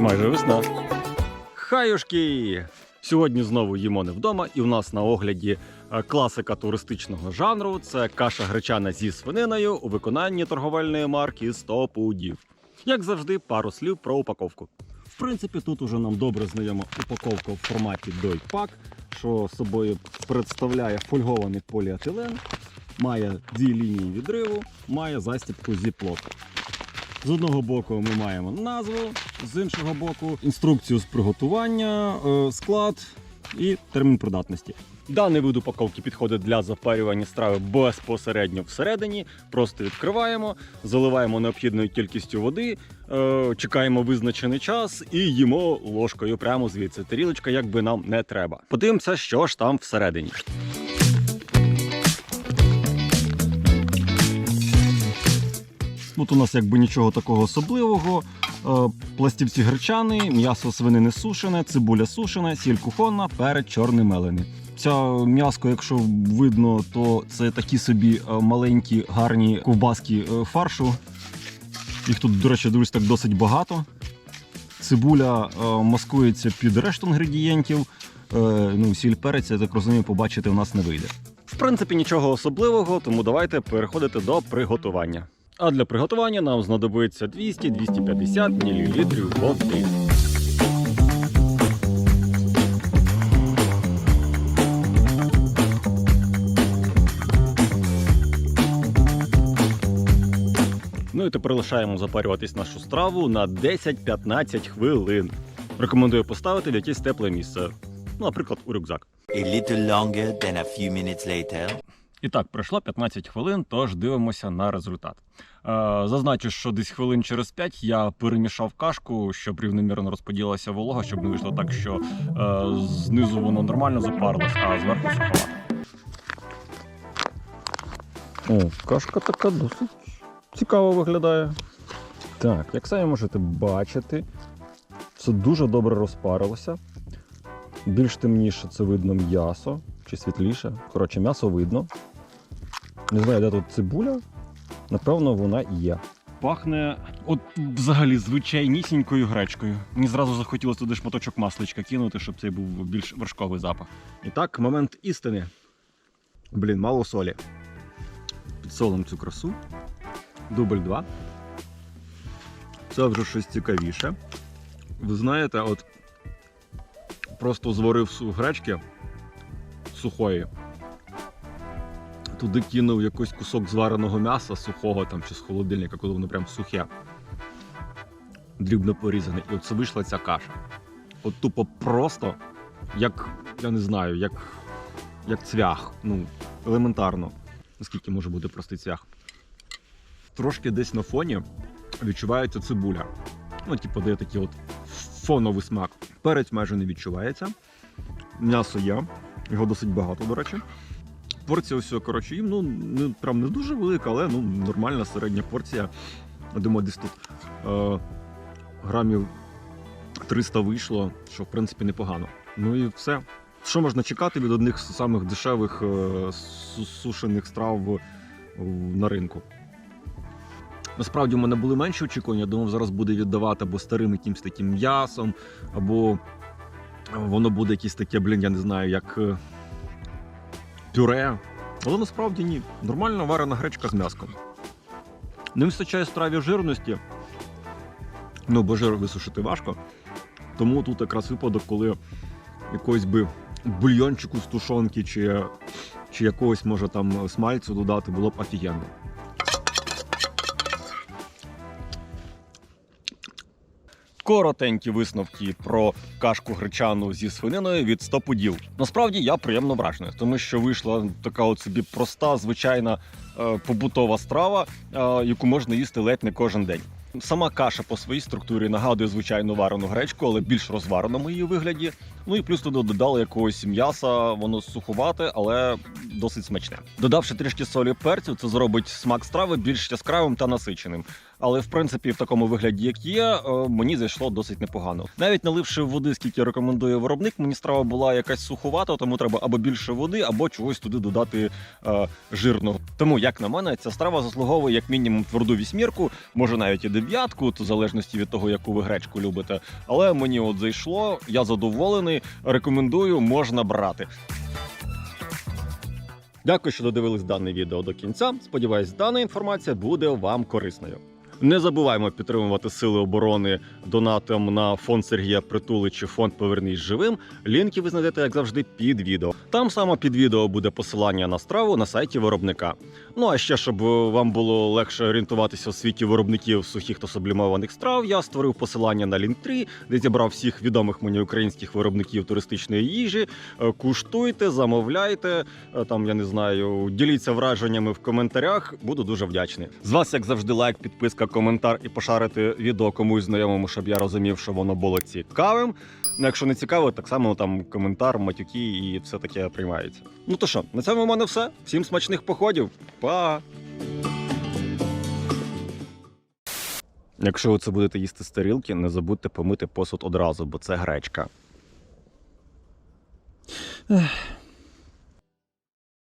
Майже весна. Хаюшки! Сьогодні знову їмо не вдома, і в нас на огляді е, класика туристичного жанру це каша гречана зі свининою у виконанні торговельної марки 100 пудів. Як завжди, пару слів про упаковку. В принципі, тут уже нам добре знайома упаковка в форматі Doi-Pack, що собою представляє фольгований поліетилен, має дві лінії відриву, має застібку зіплок. З одного боку ми маємо назву, з іншого боку інструкцію з приготування, е, склад і термін придатності. Даний вид упаковки підходить для запарювання страви безпосередньо всередині. Просто відкриваємо, заливаємо необхідною кількістю води, е, чекаємо визначений час і їмо ложкою прямо звідси. Тарілочка якби нам не треба. Подивимося, що ж там всередині. Тут у нас якби нічого такого особливого. Е, Пластівці гречани, м'ясо свинини сушене, цибуля сушена, сіль кухонна, перець чорний мелений. Ця м'яско, якщо видно, то це такі собі е, маленькі гарні ковбаски е, фаршу. Їх тут, до речі, дивлюсь, так досить багато. Цибуля маскується під решту інгредієнтів. Ну, сіль перець, я так розумію, побачити у нас не вийде. В принципі, нічого особливого, тому давайте переходити до приготування. А для приготування нам знадобиться 200-250 мл води. Ну і тепер лишаємо запарюватись нашу страву на 10-15 хвилин. Рекомендую поставити в якесь тепле місце, ну, наприклад, у рюкзак. A little longer than a few minutes later. І так, пройшло 15 хвилин, тож дивимося на результат. Е, зазначу, що десь хвилин через 5 я перемішав кашку, щоб рівномірно розподілилася волога, щоб не вийшло так, що е, знизу воно нормально запарилось, а зверху суховато. О, кашка така досить цікаво виглядає. Так, як самі можете бачити, це дуже добре розпарилося. Більш темніше це видно м'ясо чи світліше. Коротше, м'ясо видно. Не знаю, де тут цибуля. Напевно, вона і є. Пахне от взагалі звичайнісінькою гречкою. Мені зразу захотілося туди шматочок масличка кинути, щоб цей був більш вершковий запах. І так, момент істини. Блін, мало солі. Підсолимо цю красу. Дубль 2. Це вже щось цікавіше. Ви знаєте, от просто зварив гречки сухої. Туди кинув якийсь кусок звареного м'яса сухого там чи з холодильника, коли воно прям сухе. Дрібно порізане. І от це вийшла ця каша. От тупо просто, як, я не знаю, як, як цвях. Ну, елементарно. Наскільки може бути простий цвях. Трошки десь на фоні відчувається цибуля. Ну, типу, дає такий от фоновий смак. Перець майже не відчувається. М'ясо є, його досить багато, до речі. Порція ось, коротше, їм, ну, не, прям не дуже велика, але ну, нормальна середня порція. Думаю, десь тут е, грамів 300 вийшло, що в принципі непогано. Ну і все. Що можна чекати від одних з самих дешевих е, сушених страв на ринку? Насправді в мене були менші очікування. Думав, зараз буде віддавати або старим якимось таким м'ясом, або воно буде якесь таке, блін, я не знаю, як е, пюре. Але насправді ні. Нормально варена гречка з м'яском. Не вистачає страві жирності. Ну, бо жир висушити важко. Тому тут якраз випадок, коли якогось би бульйончику з тушонки чи, чи якогось, може, там смальцю додати, було б офігенно. Коротенькі висновки про кашку гречану зі свининою від 100 пудів. Насправді я приємно вражений, тому що вийшла така от собі проста, звичайна е, побутова страва, е, яку можна їсти ледь не кожен день. Сама каша по своїй структурі нагадує звичайну варену гречку, але більш розвареному її вигляді. Ну і плюс туди додали якогось м'яса, воно сухувате, але досить смачне. Додавши трішки солі перцю, це зробить смак страви більш яскравим та насиченим. Але в принципі в такому вигляді, як є, е, мені зайшло досить непогано. Навіть наливши води, скільки рекомендує виробник, мені страва була якась суховата, тому треба або більше води, або чогось туди додати е, жирного. Тому, як на мене, ця страва заслуговує як мінімум тверду вісьмірку, може навіть і дев'ятку, то в залежності від того, яку ви гречку любите. Але мені от зайшло, я задоволений. Рекомендую, можна брати. Дякую, що додивились дане відео до кінця. Сподіваюсь, дана інформація буде вам корисною. Не забуваємо підтримувати Сили оборони донатом на фонд Сергія Притули чи фонд Повернись живим. Лінки ви знайдете, як завжди, під відео. Там саме під відео буде посилання на страву на сайті виробника. Ну а ще щоб вам було легше орієнтуватися у світі виробників сухих та сублімованих страв, я створив посилання на Linktree, де зібрав всіх відомих мені українських виробників туристичної їжі. Е, Куштуйте, замовляйте. е, Там я не знаю, діліться враженнями в коментарях. Буду дуже вдячний. З вас, як завжди, лайк, підписка, коментар і пошарити відео комусь знайомому, щоб я розумів, що воно було цікавим. Ну, якщо не цікаво, так само там коментар, матюки і все таке приймається. Ну то що, на цьому в мене все. Всім смачних походів. Па! Якщо ви це будете їсти з тарілки, не забудьте помити посуд одразу, бо це гречка.